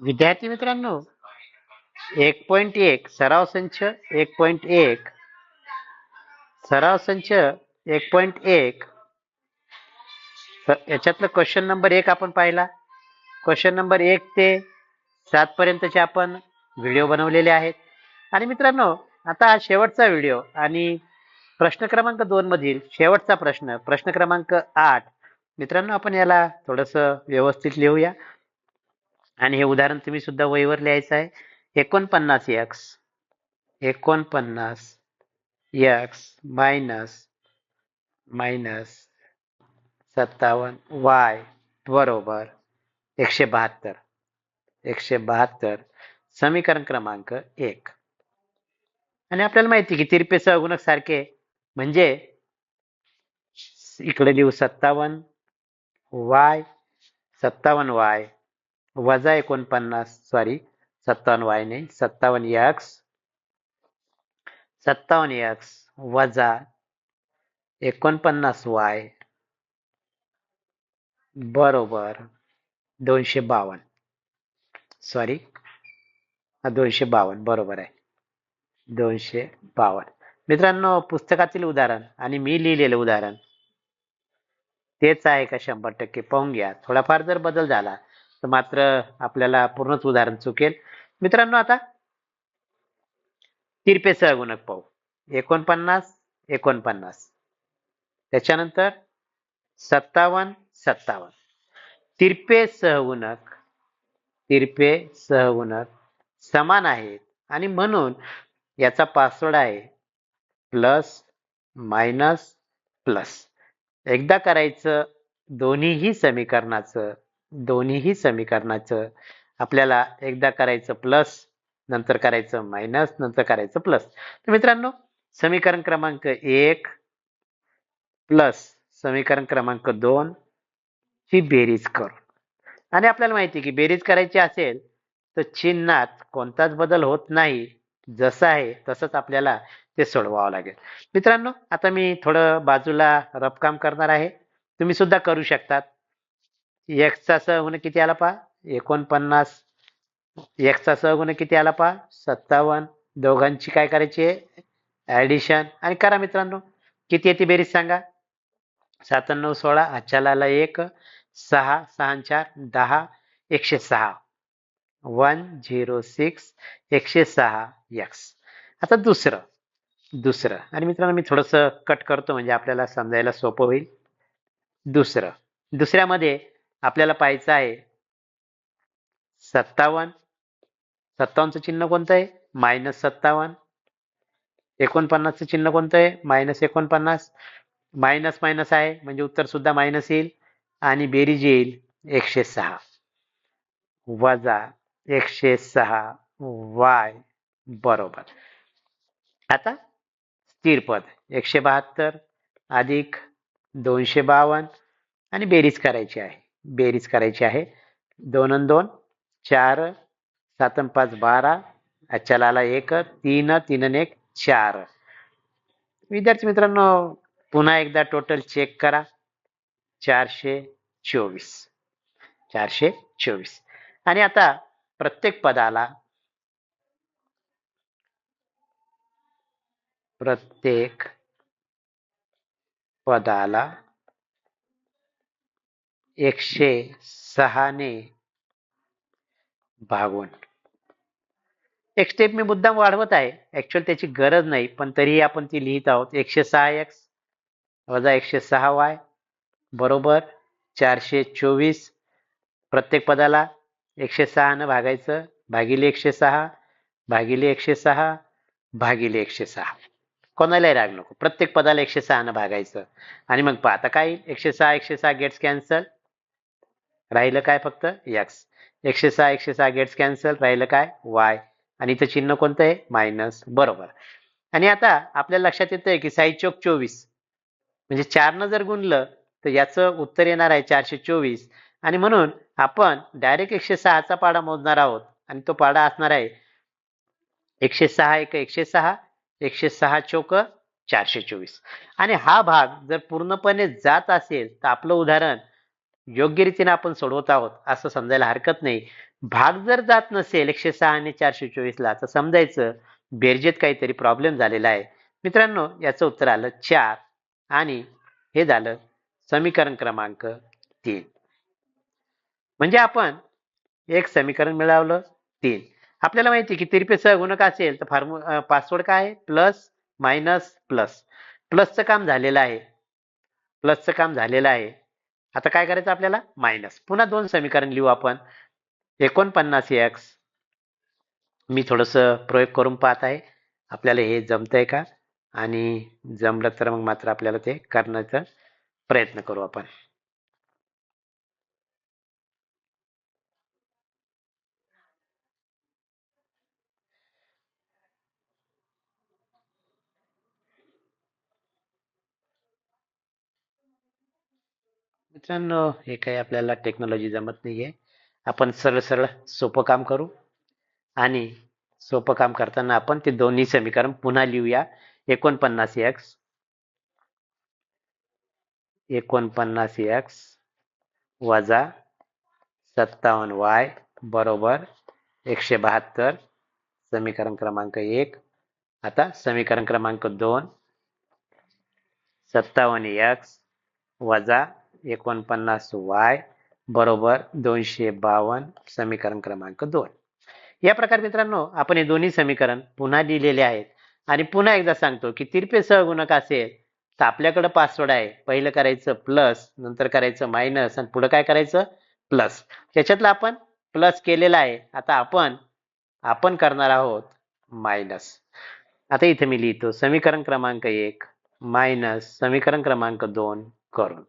विद्यार्थी मित्रांनो एक पॉइंट एक सराव संच एक पॉइंट एक. सराव संच एक पॉइंट एक. याच्यातलं क्वेश्चन नंबर एक आपण पाहिला. क्वेश्चन नंबर एक ते सात पर्यंतचे आपण व्हिडिओ बनवलेले आहेत. आणि मित्रांनो आता हा शेवटचा व्हिडिओ आणि प्रश्न क्रमांक दोन मधील शेवटचा प्रश्न प्रश्न क्रमांक आठ. मित्रांनो आपण याला थोडस व्यवस्थित लिहूया. आणि हे उदाहरण तुम्ही सुद्धा वहीवर लिहायचं आहे. एकोणपन्नास एक्स एकोणपन्नास एक्स मायनस मायनस सत्तावन्न वाय बरोबर. एकशे बहात्तर एकशे बहात्तर समीकरण क्रमांक एक. आणि आपल्याला माहिती की तिरपे सहगुणक सारखे म्हणजे इकडे लिहू सत्तावन्न वाय सत्तावन्न वाय वजा एकोणपन्नास सॉरी सत्तावन्न वाय नाही सत्तावन्न एक्स सत्तावन्न एक्स वजा एकोणपन्नास वाय बरोबर दोनशे बावन्न. सॉरी दोनशे बावन्न बरोबर आहे. दोनशे बावन्न. मित्रांनो पुस्तकातील उदाहरण आणि मी लिहिलेलं उदाहरण तेच आहे का शंभर टक्के? पाहून घ्या. थोडाफार जर बदल झाला तर मात्र आपल्याला पूर्णच उदाहरण चुकेल. मित्रांनो आता तिरपे सहगुणक पाहू. एकोणपन्नास एकोणपन्नास. त्याच्यानंतर सत्तावन्न सत्तावन्न. तिरपे सहगुणक तिरपे सहगुणक समान आहेत. आणि म्हणून याचा पासवर्ड आहे प्लस मायनस प्लस. एकदा करायचं दोन्हीही समीकरणाचं दोन्हीही समीकरणाचं. आपल्याला एकदा करायचं प्लस नंतर करायचं मायनस नंतर करायचं प्लस तर मित्रांनो समीकरण क्रमांक एक प्लस समीकरण क्रमांक दोन ही बेरीज करू. आणि आपल्याला माहिती की बेरीज करायची असेल तर चिन्हात कोणताच बदल होत नाही. जसं आहे तसंच आपल्याला ते सोडवावं लागेल. मित्रांनो आता मी थोडं बाजूला रफकाम करणार आहे. तुम्ही सुद्धा करू शकतात. एक्सचा सहगुण किती आला पहा? एकोणपन्नास. एक्सचा सहगुण किती आला पहा? सत्तावन्न. दोघांची काय करायची आहे? ॲडिशन आणि करा मित्रांनो किती येते बेरीज सांगा? साताण्णव सोळा. आजच्याला एक. सहा. सहा चार. दहा. एकशे सहा. One zero six. एकशे सहा. एक्स आता दुसरं. दुसरं. आणि मित्रांनो मी थोडंसं कट करतो म्हणजे आपल्याला समजायला सोपं होईल. दुसरं. दुसऱ्यामध्ये आपल्याला पाहायचं आहे. सत्तावन्न. सत्तावन्नचं चिन्ह कोणतं आहे? मायनस सत्तावन्न. एकोणपन्नासचं चिन्ह कोणतं आहे? मायनस एकोणपन्नास. मायनस मायनस आहे म्हणजे उत्तर सुद्धा मायनस येईल आणि बेरीज येईल एकशे सहा. वजा एकशे सहा वाय बरोबर. आता स्थिर पद एकशे बहात्तर अधिक दोनशे बावन्न आणि बेरीज करायची आहे. बेरीज करायची आहे. दोन अन दोन चार सात अन पाच बारा चलाला एक तीन तीन अन एक चार. विद्यार्थी मित्रांनो पुन्हा एकदा टोटल चेक करा. चारशे चोवीस. चारशे चोवीस. आणि आता प्रत्येक पदाला प्रत्येक पदाला एकशे सहाने भागून. एक स्टेप मी मुद्दाम वाढवत आहे. ऍक्च्युअल त्याची गरज नाही पण तरीही आपण ती लिहित आहोत. एकशे सहा एक्स वजा एकशे सहा वाय बरोबर चारशे चोवीस. प्रत्येक पदाला एकशे सहानं भागायचं. भागिले एकशे सहा भागिले एकशे सहा भागिले एकशे सहा. कोणालाही राग नको. प्रत्येक पदाला एकशे सहानं भागायचं. आणि मग पहा आता काय एकशे सहा एकशे सहा गेट्स कॅन्सल राहिलं काय फक्त? एक्स एकशे सहा एकशे सहा गेट्स कॅन्सल राहिलं काय? वाय आणि इथं चिन्ह कोणतं आहे? मायनस बरोबर. आणि आता आपल्या लक्षात येतंय की साई चौक चोवीस. म्हणजे चारनं जर गुणलं तर याचं उत्तर येणार आहे चारशे चोवीस. आणि म्हणून आपण डायरेक्ट एकशे सहाचा पाडा मोजणार आहोत. आणि तो पाडा असणार आहे एकशे सहा एक एकशे सहा एकशे सहा चौक चारशे चोवीस. आणि हा भाग जर पूर्णपणे जात असेल तर आपलं उदाहरण योग्य रीतीने आपण सोडवत आहोत असं समजायला हरकत नाही. भाग जर जात नसेल एकशे सहा आणि चारशे चोवीसला तर समजायचं बेरजेत काहीतरी प्रॉब्लेम झालेला आहे. मित्रांनो याचं उत्तर आलं चार आणि हे झालं समीकरण क्रमांक तीन. म्हणजे आपण एक समीकरण मिळवलं तीन. आपल्याला माहिती की तिरपे सहगुणक असेल तर फॉर्मु पासवर्ड काय आहे? प्लस मायनस प्लस प्लसचं काम झालेलं आहे. प्लसचं काम झालेलं आहे. आता काय करायचं आपल्याला? मायनस. पुन्हा दोन समीकरण लिहू आपण. एकोणपन्नास एक्स मी थोडस प्रयोग करून पाहत आहे. आपल्याला हे जमतंय का? आणि जमलं तर मग मात्र आपल्याला ते करण्याचा प्रयत्न करू आपण. मित्रांनो हे काही आपल्याला टेक्नॉलॉजी जमत नाहीये. आपण सरळ सरळ सोपं काम करू आणि सोपं काम करताना आपण ते दोन्ही समीकरण पुन्हा लिहूया. एकोणपन्नास एक्स एकोणपन्नास एक्स वजा सत्तावन्न वाय बरोबर एकशे बहात्तर. समीकरण क्रमांक एक. आता समीकरण क्रमांक दोन. सत्तावन्न एक्स वजा एकोणपन्नास वाय बरोबर दोनशे बावन्न समीकरण क्रमांक दोन. या प्रकारे मित्रांनो आपण हे दोन्ही समीकरण पुन्हा लिहिलेले आहेत. आणि पुन्हा एकदा सांगतो की तिरपे सहगुणक असेल तर आपल्याकडे पासवर्ड आहे. पहिलं करायचं प्लस नंतर करायचं मायनस आणि पुढे काय करायचं? प्लस याच्यातलं आपण प्लस केलेलं आहे. आता आपण आपण करणार आहोत मायनस आता इथे मी लिहितो समीकरण क्रमांक एक मायनस समीकरण क्रमांक दोन करून.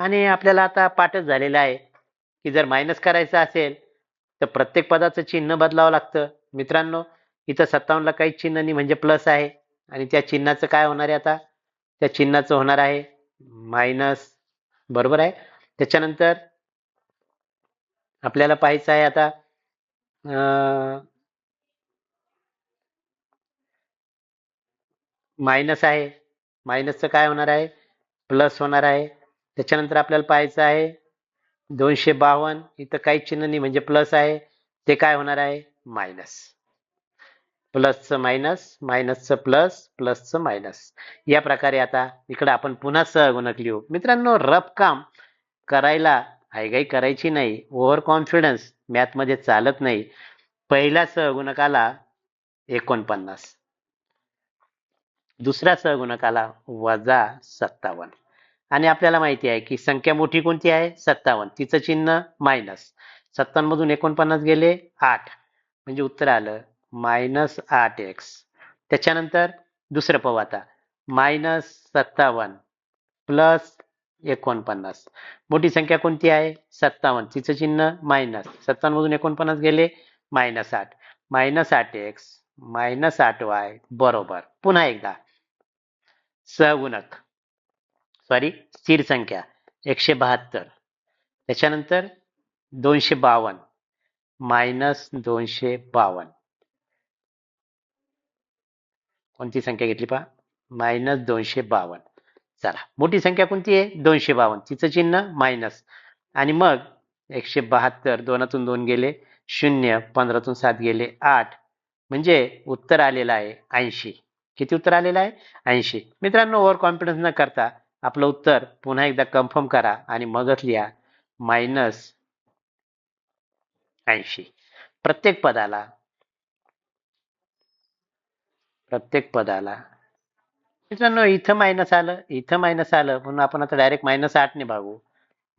आणि आपल्याला आता पाठच झालेला आहे की जर मायनस करायचं असेल तर प्रत्येक पदाचं चिन्ह बदलावं लागतं. मित्रांनो इथं सत्तावन्नला काही चिन्ह नाही म्हणजे प्लस आहे. आणि त्या चिन्हाचं काय होणार आहे आता? त्या चिन्हाचं होणार आहे मायनस बरोबर आहे? त्याच्यानंतर आपल्याला पाहायचं आहे आता मायनस आहे. मायनसचं काय होणार आहे? प्लस होणार आहे. त्याच्यानंतर आपल्याला पाहायचं आहे दोनशे बावन्न इथं काही चिन्ह नाही म्हणजे प्लस आहे. ते काय होणार आहे? मायनस प्लसचं मायनस मायनसचं प्लस प्लसचं मायनस या प्रकारे आता इकडं आपण पुन्हा सहगुणक लिहू. मित्रांनो रफ काम करायला हायगाई करायची नाही. ओव्हर कॉन्फिडन्स मॅथमध्ये चालत नाही. पहिला सहगुणकाला एकोणपन्नास. दुसऱ्या सहगुणकाला वजा सत्तावन्न. आणि आपल्याला माहिती आहे की संख्या मोठी कोणती आहे? सत्तावन्न. तिचं चिन्ह मायनस सत्तावन्न मधून एकोणपन्नास गेले आठ. म्हणजे उत्तर आलं मायनस आठ एक्स त्याच्यानंतर दुसरं पाहू आता. मायनस सत्तावन्न प्लस एकोणपन्नास. मोठी संख्या कोणती आहे? सत्तावन्न. तिचं चिन्ह मायनस सत्तावन्न मधून एकोणपन्नास गेले मायनस आठ. मायनस आठ एक्स मायनस आठ वाय बरोबर. पुन्हा एकदा. सगुणक सॉरी स्थिर संख्या एकशे बहात्तर. त्याच्यानंतर दोनशे बावन्न मायनस दोनशे बावन्न कोणती संख्या घेतली पहा? मायनस दोनशे बावन्न चला मोठी संख्या कोणती आहे? दोनशे बावन्न तिचं चिन्ह मायनस. आणि मग एकशे बहात्तर दोनातून दोन गेले शून्य पंधरातून सात गेले आठ. म्हणजे उत्तर आलेलं आहे ऐंशी. किती उत्तर आलेलं आहे? ऐंशी. मित्रांनो ओव्हर कॉन्फिडन्स न करता आपलं उत्तर पुन्हा एकदा कन्फर्म करा आणि मगच लिहा. मायनस ऐंशी. प्रत्येक पदाला प्रत्येक पदाला. मित्रांनो इथं मायनस आलं इथं मायनस आलं. म्हणून आपण आता डायरेक्ट मायनस आठने भागू.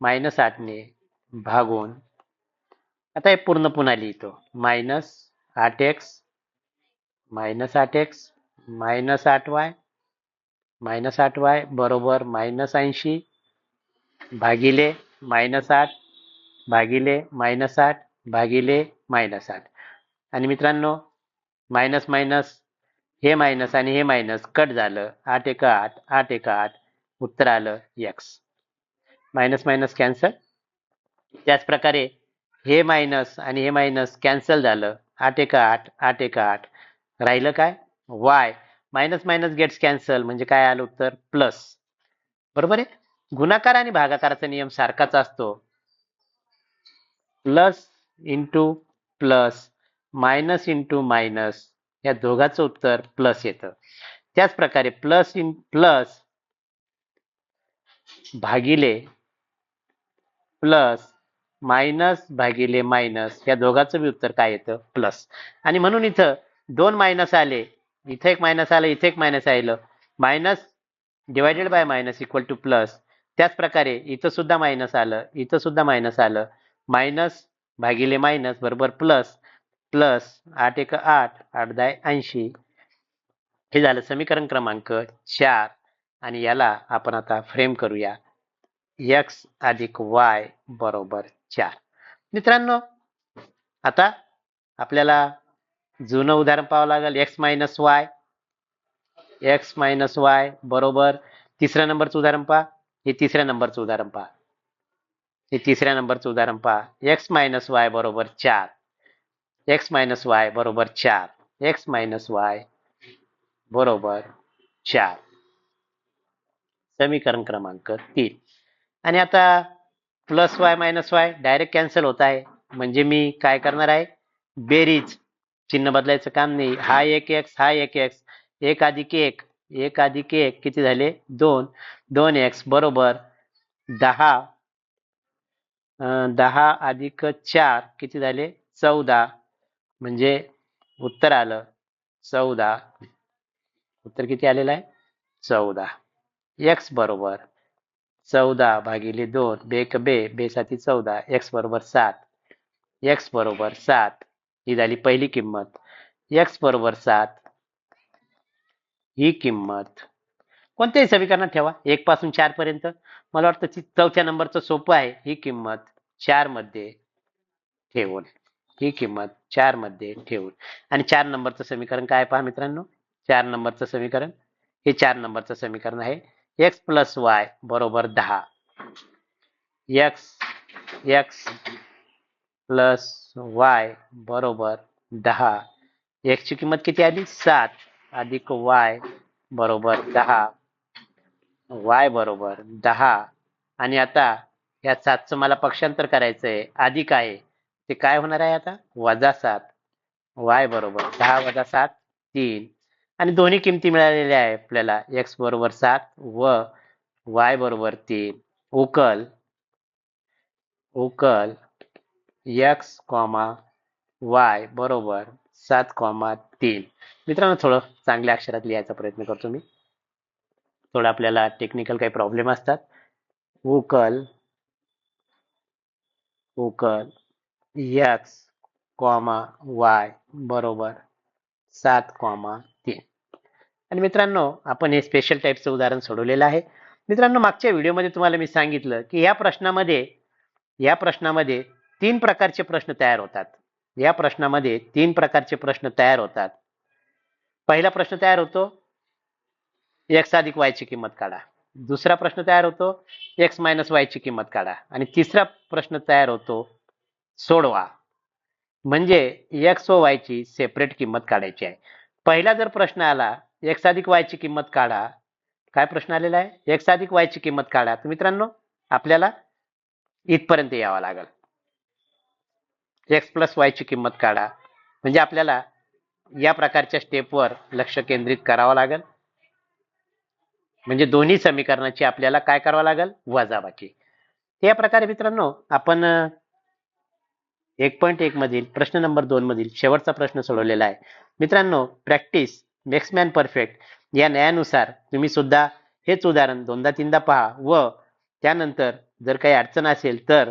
मायनस आठने भागून आता हे पूर्ण पुन्हा लिहितो. मायनस आठ एक्स मायनस आठ एक्स मायनस आठ वाय मायनस आठ वाय बरोबर मायनस ऐंशी भागिले मायनस आठ भागिले मायनस आठ भागिले मायनस आठ. आणि मित्रांनो मायनस मायनस हे मायनस आणि हे मायनस कट झालं. आठ एका आठ आठ एका आठ उत्तर आलं एक्स मायनस मायनस कॅन्सल. त्याच प्रकारे हे मायनस आणि हे मायनस कॅन्सल झालं. आठ एका आठ आठ एका आठ. राहिलं काय? Y minus minus gets cancel म्हणजे काय आलं उत्तर? प्लस. बरोबर आहे? गुणाकार आणि भागाकाराचा नियम सारखाच असतो. Plus into plus minus into minus या दोघांचं उत्तर प्लस येतं. त्याच प्रकारे प्लस इन प्लस भागिले प्लस मायनस भागिले मायनस या दोघांचं बी उत्तर काय येतं? प्लस. आणि म्हणून इथं दोन मायनस आले इथे एक मायनस आलं इथे एक मायनस आलं. Minus divided by minus equal to plus त्याच प्रकारे इथं सुद्धा मायनस आलं इथं सुद्धा मायनस आलं. मायनस भागिले मायनस बरोबर प्लस प्लस आठ एक आठ आठ दहा ऐंशी. हे झालं समीकरण क्रमांक चार. आणि याला आपण आता फ्रेम करूया. एक्स अधिक वाय बरोबर चार. मित्रांनो आता आपल्याला जुनं उदाहरण पाहावं लागेल. X minus Y X minus Y बरोबर. तिसऱ्या नंबरचं उदाहरण पहा. हे तिसऱ्या नंबरचं उदाहरण पहा. हे तिसऱ्या नंबरचं उदाहरण पहा. एक्स मायनस वाय बरोबर चार. एक्स मायनस वाय बरोबर चार. एक्स मायनस वाय बरोबर चार. समीकरण क्रमांक तीन. आणि आता plus Y minus Y direct cancel होत आहे. म्हणजे मी काय करणार आहे? बेरीज. चिन्ह बदलायचं काम नाही. हा एक एक्स हा एक एक्स एक अधिक एक एक अधिक एक किती झाले? दोन. दोन एक्स बरोबर दहा. दहा अधिक चार किती झाले? चौदा. म्हणजे उत्तर आलं. चौदा. उत्तर किती आलेलं आहे? चौदा. एक्स बरोबर चौदा भागिले दोन. बे एक बे बे साती चौदा. एक्स बरोबर सात. एक्स बरोबर सात. ही झाली पहिली किंमत. एक्स बरोबर सात. ही किंमत. कोणत्याही समीकरणात ठेवा. एक पासून चार पर्यंत. मला वाटतं ती चौथ्या नंबरचं सोपं आहे. ही किंमत चारमध्ये ठेवून. ही किंमत चारमध्ये ठेवून. आणि चार नंबरचं समीकरण काय पहा मित्रांनो? चार नंबरचं समीकरण. हे चार नंबरचं समीकरण आहे. एक्स प्लस वाय बरोबर दहा. एक्स एक्स प्लस वाय बरोबर दहा. एक्सची किंमत किती आली? सात. अधिक वाय बरोबर दहा. वाय बरोबर दहा. आणि आता या सातचं मला पक्षांतर करायचं आहे अधिक आहे. ते काय होणार आहे आता? वजा सात. वाय बरोबर दहा वजा सात तीन. आणि दोन्ही किमती मिळालेल्या आहे आपल्याला. एक्स बरोबर सात व वाय बरोबर तीन. उकल. उकल. एक्स कॉमा वाय बरोबर सात कॉमा तीन. मित्रांनो थोडं चांगल्या अक्षरात लिहायचा प्रयत्न करतो मी. थोडं आपल्याला टेक्निकल काही प्रॉब्लेम असतात. उकल उकल एक्स कॉमा वाय बरोबर सात कॉमा तीन. आणि मित्रांनो आपण हे स्पेशल टाईपचं उदाहरण सोडवलेलं आहे. मित्रांनो मागच्या व्हिडिओमध्ये तुम्हाला मी सांगितलं की या प्रश्नामध्ये या प्रश्नामध्ये तीन प्रकारचे प्रश्न तयार होतात. या प्रश्नामध्ये तीन प्रकारचे प्रश्न तयार होतात. पहिला प्रश्न तयार होतो एक्स अधिक वाय ची किंमत काढा. दुसरा प्रश्न तयार होतो एक्स मायनस वाय ची किंमत काढा. आणि तिसरा प्रश्न तयार होतो सोडवा. म्हणजे एक्स व वायची सेपरेट किंमत काढायची आहे. पहिला जर प्रश्न आला एक्स अधिक वाय ची किंमत काढा. काय प्रश्न आलेला आहे? एक्स अधिक वाय ची किंमत काढा. तर मित्रांनो आपल्याला इथपर्यंत यावं लागेल. एक्स प्लस वाय ची किंमत काढा. म्हणजे आपल्याला या प्रकारच्या स्टेपवर लक्ष केंद्रित करावं लागेल. म्हणजे दोन्ही समीकरणाची आपल्याला काय करावं लागेल? वजाबाकी. या प्रकारे मित्रांनो आपण एक पॉईंट एक मधील प्रश्न नंबर दोन मधील शेवटचा प्रश्न सोडवलेला आहे. मित्रांनो प्रॅक्टिस मेक्समॅन परफेक्ट या न्यायानुसार तुम्ही सुद्धा हेच उदाहरण दोनदा तीनदा पहा व त्यानंतर जर काही अडचण असेल तर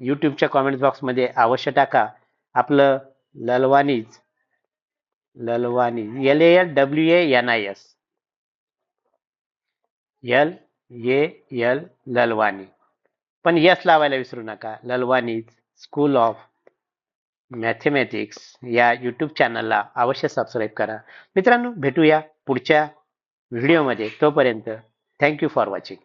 यूट्यूबच्या कॉमेंट बॉक्समध्ये अवश्य टाका. आपलं Lalwani's Lalwani L A L W A N I S L A L Lalwani पण यस लावायला विसरू नका. ललवानीज स्कूल ऑफ मॅथेमॅटिक्स या यूट्यूब चॅनलला अवश्य सबस्क्राईब करा. मित्रांनो भेटूया पुढच्या व्हिडिओमध्ये तोपर्यंत थँक्यू फॉर वॉचिंग